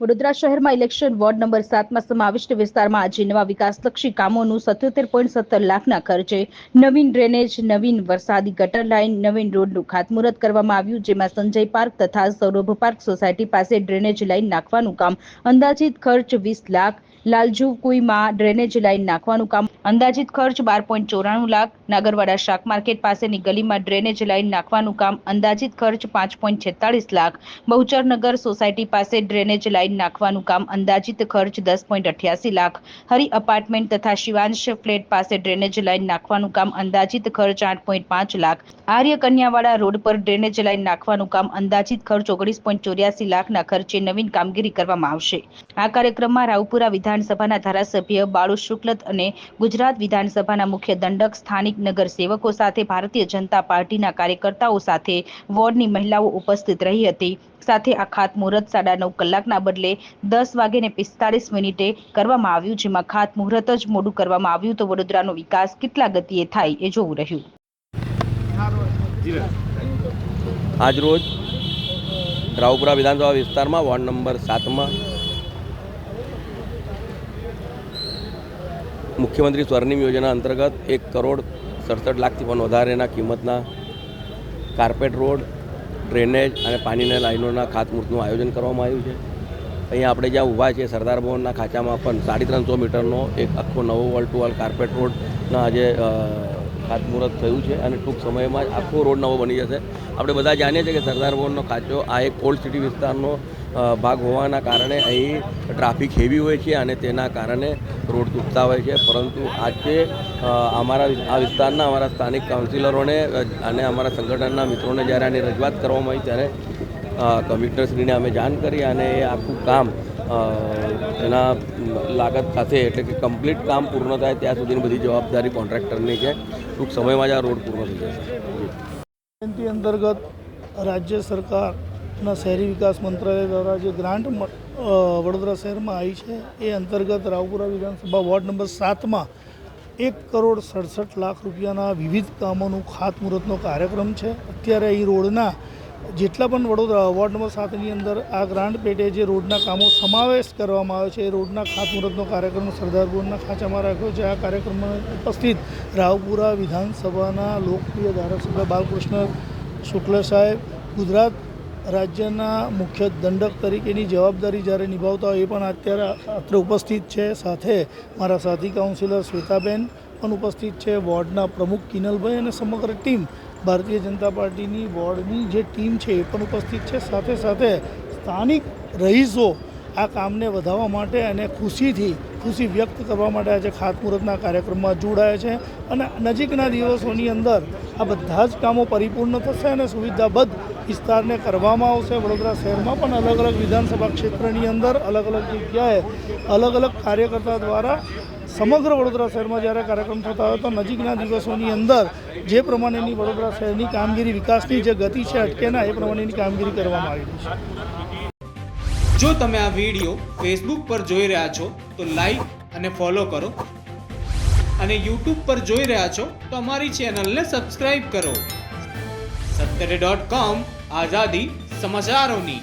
વડોદરા શહેરમાં election ward number સાતમાં સમાવિષ્ટ વિસ્તારમાં આજે નવા વિકાસલક્ષી કામોનું સત્યોતેર પોઈન્ટ સત્તર લાખના ખર્ચે નવીન ડ્રેનેજ, નવીન વરસાદી ગટર લાઇન, નવીન રોડનું ખાતમુહૂર્ત કરવામાં આવ્યું, જેમાં સંજય પાર્ક તથા સૌરભ પાર્ક સોસાયટી પાસે ડ્રેનેજ લાઇન નાખવાનું કામ અંદાજિત ખર્ચ વીસ લાખ લાલજુ કુઈમાં ડ્રેનેજ લાઇન નાખવાનું કામ અંદાજિત ખર્ચ બાર પોઈન્ટ ચોરાણું લાખ, નાગરવાડા શાક માર્કેટ પાસેની ગલીમાં ડ્રેનેજ લાઇન નાખવાનું કામ અંદાજિત ખર્ચ પાંચ પોઈન્ટ છેતાળીસ લાખ, બહુચરનગર સોસાયટી પાસે ડ્રેનેજ લાઇન નાખવાનું કામ અંદાજિત ખર્ચ દસ પોઈન્ટ અઠ્યાસી લાખ. હરિ અપાર્ટમેન્ટ તથા શિવાંશ ફ્લેટ પાસે ડ્રેનેજ લાઇન નાખવાનું કામ અંદાજિત ખર્ચ આઠ પોઈન્ટ પાંચ લાખ. આર્ય કન્યાવાડા રોડ પર ડ્રેનેજ લાઇન નાખવાનું કામ અંદાજિત ખર્ચ ઓગણીસ પોઈન્ટ ચોર્યાસી લાખના ખર્ચે નવીન કામગીરી કરવામાં આવશે. આ કાર્યક્રમમાં રાવપુરા વિધાનસભાના ધારાસભ્ય બાળુ શુક્લત અને ગુજરાત વિધાનસભાના મુખ્ય દંડક સ્થાનિક નગર સેવકો સાથે ભારતીય જનતા પાર્ટીના કાર્યકર્તાઓ સાથે વોર્ડની મહિલાઓ ઉપસ્થિત રહી હતી. સાથે આ ખાતમુહૂર્ત સાડા નવ કલાકના બદલે દસ વાગે ને પિસ્તાળીસ મિનિટે કરવામાં આવ્યું, જેમાં ખાતમુહૂર્ત જ મોડું કરવામાં આવ્યું. તો વડોદરાનો વિકાસ કેટલા ગતિએ થાય એ જોવું રહ્યું. આજરોજ રાવપુરા વિધાનસભા વિસ્તારમાં વોર્ડ નંબર સાતમાં મુખ્યમંત્રી સ્વર્ણિમ યોજના અંતર્ગત એક કરોડ સડસઠ લાખથી પણ વધારેના કિંમતના કાર્પેટ રોડ, ડ્રેનેજ અને પાણીના લાઈનોના ખાતમુહૂર્તનું આયોજન કરવામાં આવ્યું છે. અહીંયા આપણે જ્યાં ઊભા છીએ, સરદાર ભવનના ખાંચામાં પણ સાડી ત્રણસો મીટરનો એક આખો નવો વોલ ટુ વોલ કાર્પેટ રોડના આજે ખાતમુહૂર્ત થયું છે અને ટૂંક સમયમાં જ આખો રોડ નવો બની જશે. આપણે બધા જાણીએ છીએ કે સરદાર ભવનનો ખાંચો આ એક ઓલ્ડ સિટી વિસ્તારનો ભાગ હોવાના કારણે અહીં ટ્રાફિક હેવી હોય છે અને તેના કારણે રોડ તૂટતા હોય છે. પરંતુ આજે અમારા આ વિસ્તારના અમારા સ્થાનિક કાઉન્સિલરોને અને અમારા સંગઠનના મિત્રોને જ્યારે આની રજૂઆત કરવામાં આવી ત્યારે કમિશનરશ્રીને અમે જાણ કરી અને એ આખું કામ એના લાગત સાથે એટલે કે કમ્પ્લીટ કામ પૂર્ણ થાય ત્યાં સુધીની બધી જવાબદારી કોન્ટ્રાક્ટરની છે. ટૂંક સમયમાં જ આ રોડ પૂર્ણ થઈ જશે. જયંતિ અંતર્ગત રાજ્ય સરકારના શહેરી વિકાસ મંત્રાલય દ્વારા જે ગ્રાન્ટ વડોદરા શહેરમાં આવી છે, એ અંતર્ગત રાવપુરા વિધાનસભા વોર્ડ નંબર સાતમાં એક કરોડ સડસઠ લાખ રૂપિયાના વિવિધ કામોનું ખાતમુહૂર્તનો કાર્યક્રમ છે. અત્યારે એ રોડના જેટલા પણ વડોદરા વોર્ડ નંબર સાતની અંદર આ ગ્રાન્ડ પેટે જે રોડના કામો સમાવેશ કરવામાં આવે છે એ રોડના ખાતમુહૂર્તનો કાર્યક્રમ સરદાર ભવનના ખાંચામાં રાખ્યો છે. આ કાર્યક્રમમાં ઉપસ્થિત રાવપુરા વિધાનસભાના લોકપ્રિય ધારાસભ્ય બાલકૃષ્ણ શુક્લ સાહેબ, ગુજરાત રાજ્યના મુખ્ય દંડક તરીકેની જવાબદારી જ્યારે નિભાવતા હોય એ પણ અત્યારે અત્રે ઉપસ્થિત છે. સાથે મારા સાથી કાઉન્સિલર શ્વેતાબેન પણ ઉપસ્થિત છે વોર્ડના પ્રમુખ કિનલભાઈ અને સમગ્ર ટીમ. ભારતીય જનતા પાર્ટીની વોર્ડની જે ટીમ છે એ પણ ઉપસ્થિત છે. સાથે સાથે સ્થાનિક રહીશો આ કામને વધારવા માટે અને ખુશીથી, ખુશી વ્યક્ત કરવા માટે આજે ખાતમુહૂર્તના કાર્યક્રમમાં જોડાયા છે અને નજીકના દિવસોની અંદર આ બધા જ કામો પરિપૂર્ણ થશે અને સુવિધાબદ્ધ વિસ્તારને કરવામાં આવશે. વડોદરા શહેરમાં પણ અલગ અલગ વિધાનસભા ક્ષેત્રની અંદર અલગ અલગ જગ્યાએ અલગ અલગ કાર્યકર્તા દ્વારા સમગ્ર વડોદરા શહેરમાં જ્યારે કાર્યક્રમ થતા હોય તો નજીકના દિવસોની અંદર જે પ્રમાણેની વડોદરા શહેરની કામગીરી, વિકાસની જે ગતિ છે અટકે ના એ પ્રમાણેની કામગીરી કરવામાં આવી છે. જો તમે આ વીડિયો ફેસબુક પર જોઈ રહ્યા છો, તો લાઈક અને ફોલો કરો. અને યુટ્યુબ પર જોઈ રહ્યા છો, તો અમારી ચેનલને સબસ્ક્રાઈબ કરો. સત્તરે ડોટ કોમ આઝાદી સમાચારોની.